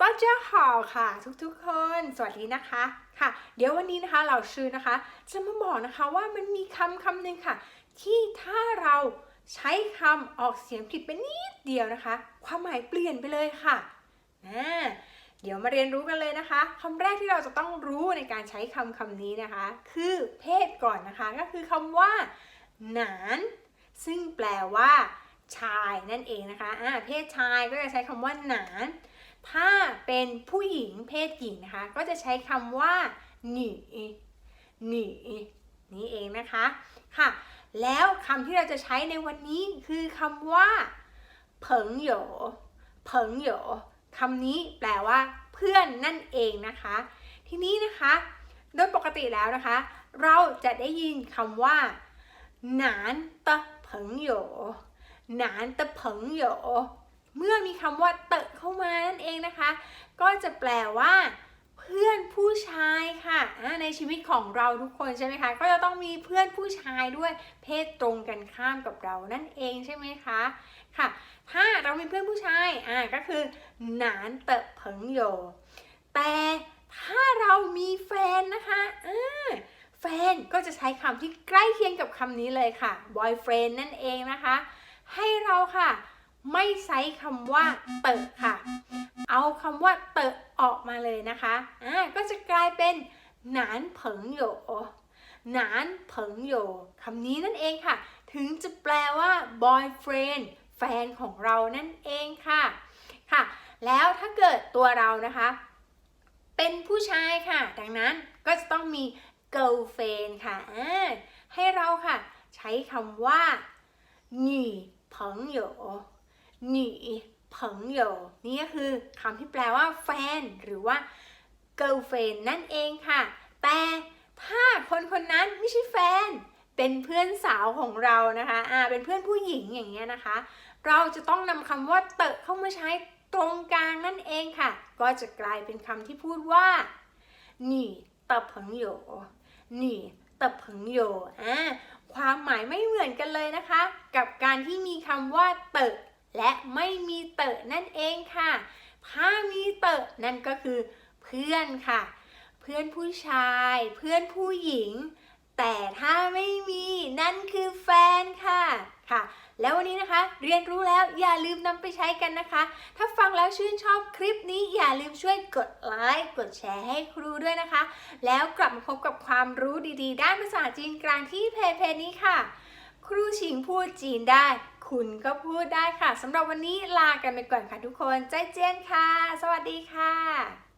ต้าเจ้าข่าวค่ะ ทุกๆคน สวัสดีนะคะค่ะ เดี๋ยววันนี้นะคะเราชื่อนะคะ จะมาบอกนะคะว่ามันมีคำคำหนึ่งค่ะ ที่ถ้าเราใช้คำออกเสียงผิดไปนิดเดียวนะคะ ความหมายเปลี่ยนไปเลยค่ะอ่าเดี๋ยวมาเรียนรู้กันเลยนะคะคำแรกที่เราจะต้องรู้ในการใช้คำคำนี้นะคะ คือเพศก่อนนะคะ ก็คือคำว่า หนาน ซึ่งแปลว่า ชายนั่นเองนะคะอ่าเพศชายก็จะใช้คำว่าหนาน ถ้าเป็นผู้หญิงเพศหญิงนะคะ ก็จะใช้คำว่าหนีหนีนี่เองนะคะค่ะ แล้วคำที่เราจะใช้ในวันนี้คือคำว่าเผิงโยเผิงโยคำนี้แปลว่า เพื่อนนั่นเองนะคะ ทีนี้นะคะ โดยปกติแล้วนะคะ เราจะได้ยินคำว่าหนานตะเผิงโหยหนานตะเผิงโย เมื่อมีคำว่าเตะเข้ามานั่นเองนะคะ ก็จะแปลว่าเพื่อนผู้ชายค่ะในชีวิตของเราทุกคนใช่ไหมคะก็จะต้องมีเพื่อนผู้ชายด้วยเพศตรงกันข้ามกับเรานั่นเองใช่ไหมคะค่ะ ถ้าเรามีเพื่อนผู้ชายอ่าก็คือหนานเตะเผิงโยแต่ถ้าเรามีแฟนนะคะอ่าแฟนก็จะใช้คำที่ใกล้เคียงกับคำนี้เลยค่ะ boyfriend นั่นเองนะคะ ให้เราค่ะ ไม่ใช้คำว่าเตอะค่ะ เอาคำว่าเตอะออกมาเลยนะคะอ่าก็จะกลายเป็นหนานเผิงโยหนานเผิงโยคำนี้นั่นเองค่ะ ถึงจะแปลว่า boyfriend แฟนของเรานั่นเองค่ะค่ะ แล้วถ้าเกิดตัวเรานะคะ เป็นผู้ชายค่ะ ดังนั้นก็จะต้องมี girlfriend ค่ะให้เราค่ะ ใช้คำว่าหนีเผิงโย หนีเผิงโยนี่ก็คือคำที่แปลว่าแฟน หรือว่า girlfriend นั่นเองค่ะ แต่ถ้าคนคนนั้นไม่ใช่แฟน เป็นเพื่อนสาวของเรานะคะอ่าเป็นเพื่อนผู้หญิงอย่างเงี้ยนะคะ เราจะต้องนำคำว่าเตะเข้ามาใช้ตรงกลางนั่นเองค่ะ ก็จะกลายเป็นคำที่พูดว่าหนีเตะเผิงโยหนีเตะเผิงโยอ่าความหมายไม่เหมือนกันเลยนะคะ กับการที่มีคำว่าเตะ และไม่มีเตอะนั่นเองค่ะ ถ้ามีเตอะนั่นก็คือ เพื่อนค่ะ เพื่อนผู้ชาย เพื่อนผู้หญิง แต่ถ้าไม่มีนั่นคือแฟนค่ะค่ะแล้ววันนี้นะคะเรียนรู้แล้วอย่าลืมนำไปใช้กันนะคะ ถ้าฟังแล้วชื่นชอบคลิปนี้อย่าลืมช่วยกดไลค์กดแชร์ให้ครูด้วยนะคะ แล้วกลับมาพบกับความรู้ดีๆ ด้านภาษาจีนกลางที่เพจเพจนี้ค่ะ ครูชิงพูดจีนได้ คุณก็พูดได้ค่ะสำหรับวันนี้ลากันไปก่อนค่ะทุกคนใจเจียนค่ะ สวัสดีค่ะ